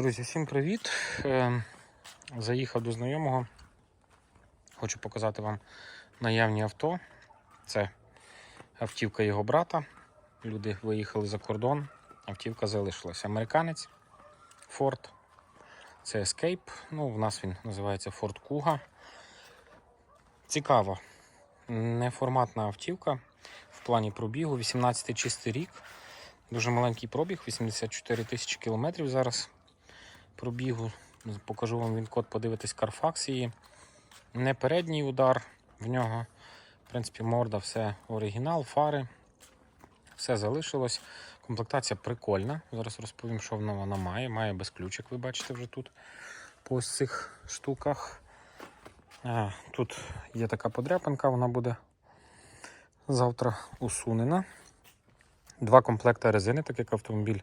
Друзі, всім привіт! Е, Заїхав до знайомого. Хочу показати вам наявні авто. Це автівка його брата. Люди виїхали за кордон. Автівка залишилась. Американець Ford. Це Escape. Ну, в нас він називається Ford Kuga. Цікаво. Неформатна автівка в плані пробігу. 18 чистий рік. Дуже маленький пробіг, 84 тисячі кілометрів зараз пробігу. Покажу вам він код, подивитись Carfax її. Не передній удар в нього. В принципі, морда, все оригінал, фари. Все залишилось. Комплектація прикольна. Зараз розповім, що вона, має. Має без ключик, ви бачите вже тут по цих штуках. А, тут є така подряпинка, вона буде завтра усунена. Два комплекти резини, так як автомобіль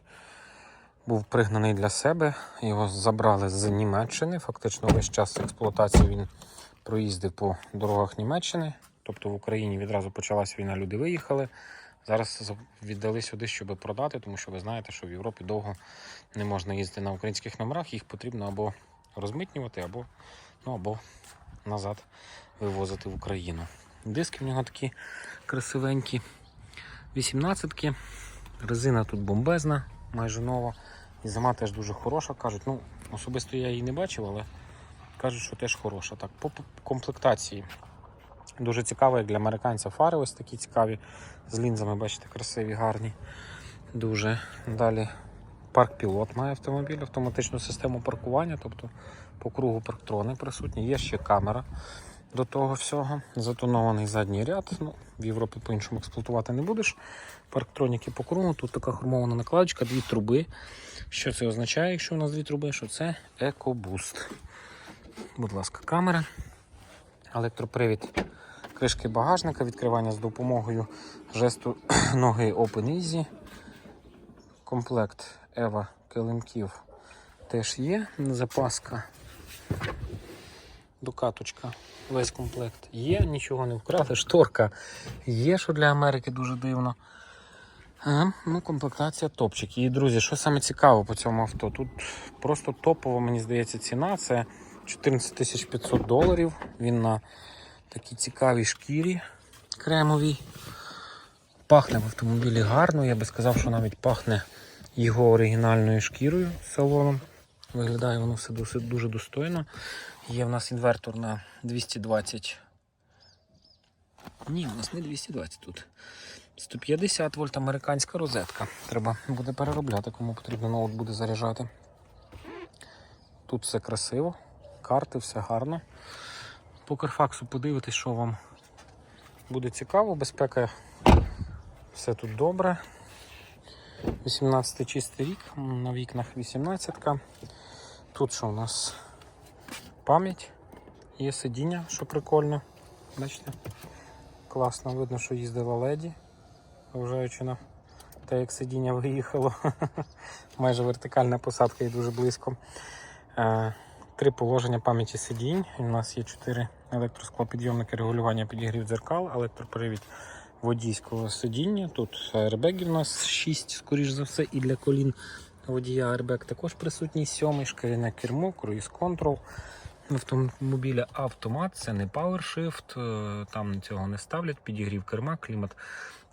був пригнаний для себе. Його забрали з Німеччини. Фактично весь час експлуатації він проїздив по дорогах Німеччини. Тобто в Україні відразу почалась війна, люди виїхали. Зараз віддали сюди, щоб продати, тому що ви знаєте, що в Європі довго не можна їздити на українських номерах, їх потрібно або розмитнювати, або, ну, або назад вивозити в Україну. Диски в нього такі красивенькі. 18-ки. Резина тут бомбезна, майже нова. І зима теж дуже хороша. Кажуть, ну, особисто я її не бачив, але кажуть, що теж хороша. Так, по комплектації. Дуже цікаво, як для американця фари ось такі цікаві. З лінзами, бачите, красиві, гарні. Дуже. Далі парк пілот має автомобіль, автоматичну систему паркування, тобто по кругу парктрони присутні. Є ще камера до того всього. Затонований задній ряд. Ну, В Європі по-іншому експлуатувати не будеш. Парктроніки по кругу. Тут така хромована накладочка, дві труби. Що це означає, якщо у нас дві труби? Що це екобуст. Будь ласка, камера. Електропривід кришки багажника, відкривання з допомогою жесту ноги Open Easy. Комплект Ева килимків теж є. Запаска, докаточка, весь комплект є, нічого не вкрали, шторка є, що для Америки дуже дивно. А, ну, Комплектація топчик. І, друзі, що саме цікаво по цьому авто? Тут просто топова, мені здається, ціна це 14 500 доларів. Він на такій цікавій шкірі кремовій. Пахне в автомобілі гарно, я би сказав, що навіть пахне його оригінальною шкірою салоном. Виглядає воно все дуже достойно. Є в нас інвертор на 220. Ні, у нас не 220 тут. 150 вольт американська розетка. Треба буде переробляти, кому потрібно ноут буде заряджати. Тут все красиво, карти, все гарно. По Карфаксу подивитись, що вам буде цікаво, безпека все тут добре. 18 чистий рік, на вікнах 18. -ка. Тут що у нас пам'ять, є сидіння, що прикольно. Бачите? Класно, видно, що їздила леді, вважаючи на те, як сидіння виїхало. Майже вертикальна посадка і дуже близько. Е, Три положення пам'яті сидінь. У нас є чотири електросклопідйомники регулювання підігрів дзеркал, електропривід водійського сидіння. Тут аербегів у нас 6, скоріш за все, і для колін водія аербег також присутній. Сьомий, шкіряне кермо, круїз контрол. Автомобіля автомат, це не PowerShift, е, там цього не ставлять, підігрів керма, клімат.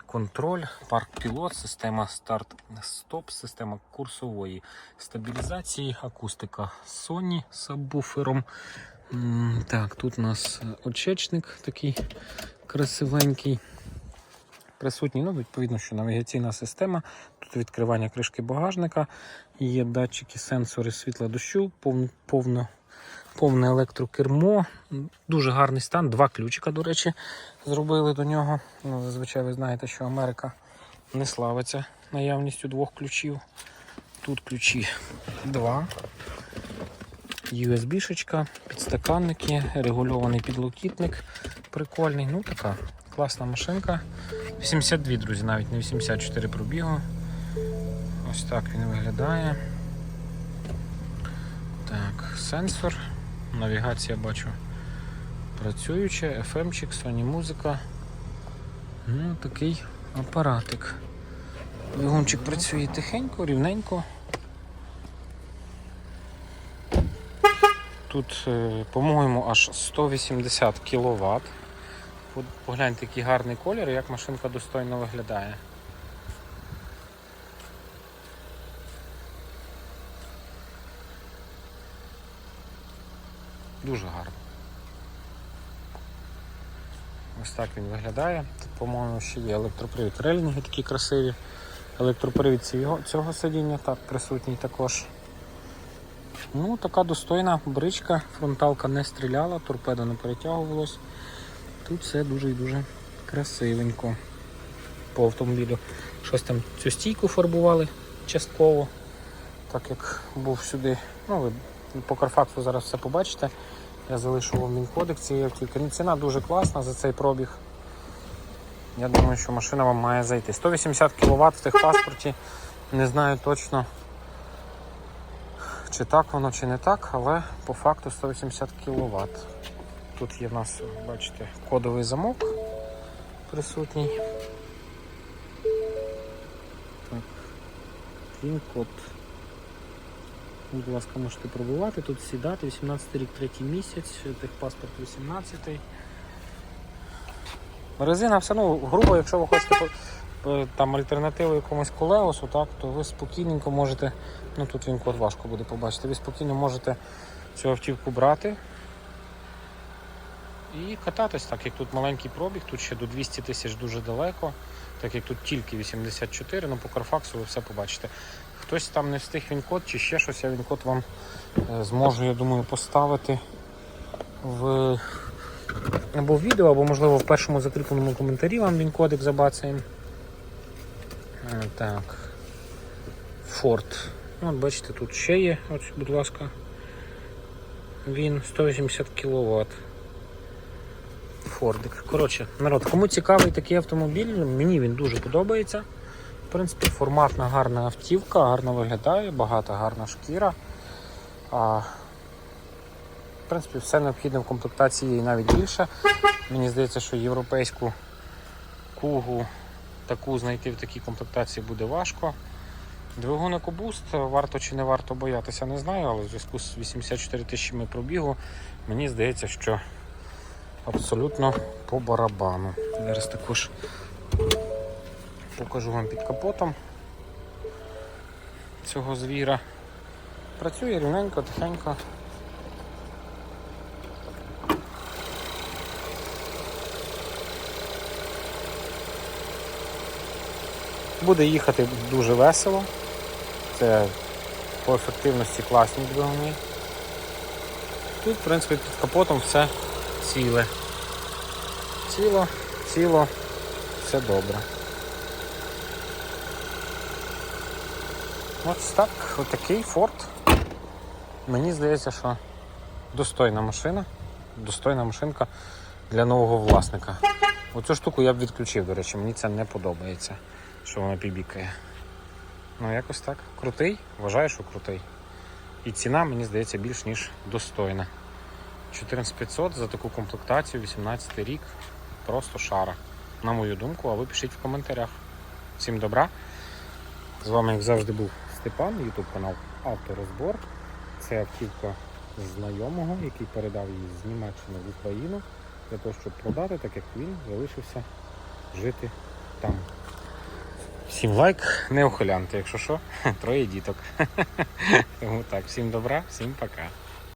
Контроль, парк пілот, система старт-стоп, система курсової стабілізації, акустика Sony з сабвуфером. Так, тут у нас очечник такий красивенький. Присутній, ну, відповідно, що навігаційна система. Тут відкривання кришки багажника, є датчики, сенсори світла дощу, повно, повне електрокермо. Дуже гарний стан. Два ключика, до речі, зробили до нього. Ну, Зазвичай ви знаєте, що Америка не славиться наявністю двох ключів. Тут ключі два. USB-шечка, підстаканники, регульований підлокітник. Прикольний. Ну така класна машинка. 82, друзі, навіть не 84 пробігу. Ось так він виглядає. Так, сенсор. Навігація бачу працююча, FM-чик, Sony музика. Ну, такий апаратик. Двигунчик працює тихенько, рівненько. Тут, е, по-моєму, аж 180 кВт. Погляньте, який гарний колір, як машинка достойно виглядає. Дуже гарно. Ось так він виглядає. Тут, по-моєму, ще є електропривід. Релінги такі красиві. Електропривід цього, цього сидіння так присутній також. Ну, така достойна бричка, фронталка не стріляла, торпеда не перетягувалась. Тут все дуже і дуже красивенько по автомобілю. Щось там цю стійку фарбували частково, так як був сюди. Ну, ви по Карфаксу зараз все побачите. Я залишу вам мінкодик цієї автівки. Ну, Ціна дуже класна за цей пробіг. Я думаю, що машина вам має зайти. 180 кВт в техпаспорті. Не знаю точно, чи так воно, чи не так, але по факту 180 кВт. Тут є в нас, бачите, кодовий замок присутній. Так. Він-код. Будь ласка, можете пробувати. Тут всі дати. 18 рік, третій місяць, техпаспорт 18. Резина все ну, грубо, якщо ви хочете там альтернативу якомусь колеосу, так, то ви спокійненько можете, ну тут він код важко буде побачити, ви спокійно можете цю автівку брати і кататись, так як тут маленький пробіг, тут ще до 200 тисяч дуже далеко, так як тут тільки 84, ну по Карфаксу ви все побачите. Хтось там не встиг він код чи ще щось, я він код вам е, зможу, я думаю, поставити в або в відео, або можливо в першому закріпленому коментарі вам він кодик забацаємо. Е, Так. Форт. Ну, От бачите, тут ще є, ось, будь ласка. Він 180 кВт. Фордик. Коротше, народ, кому цікавий такий автомобіль, мені він дуже подобається. Принципі, форматна гарна автівка, гарно виглядає, багата гарна шкіра. А, в принципі, все необхідне в комплектації і навіть більше. Мені здається, що європейську кугу таку знайти в такій комплектації буде важко. Двигун екобуст, варто чи не варто боятися, не знаю, але в зв'язку з 84 тисячами пробігу, мені здається, що абсолютно по барабану. Зараз також покажу вам під капотом цього звіра. Працює рівненько, тихенько. Буде їхати дуже весело. Це по ефективності класні двигуни. Тут, в принципі, під капотом все ціле. Ціло, ціло, все добре. Ось так, отакий форт. Мені здається, що достойна машина, достойна машинка для нового власника. Оцю штуку я б відключив, до речі, мені це не подобається, що вона пібікає. Ну, якось так. Крутий, вважаю, що крутий. І ціна, мені здається, більш ніж достойна. 14500 за таку комплектацію, 18 рік. Просто шара. На мою думку, а ви пишіть в коментарях. Всім добра. З вами, як завжди, був Степан, YouTube канал Авторозбор. Це автівка знайомого, який передав її з Німеччини в Україну для того, щоб продати, так як він залишився жити там. Всім лайк, не ухилянти, якщо що, троє діток. Тому так, всім добра, всім пока.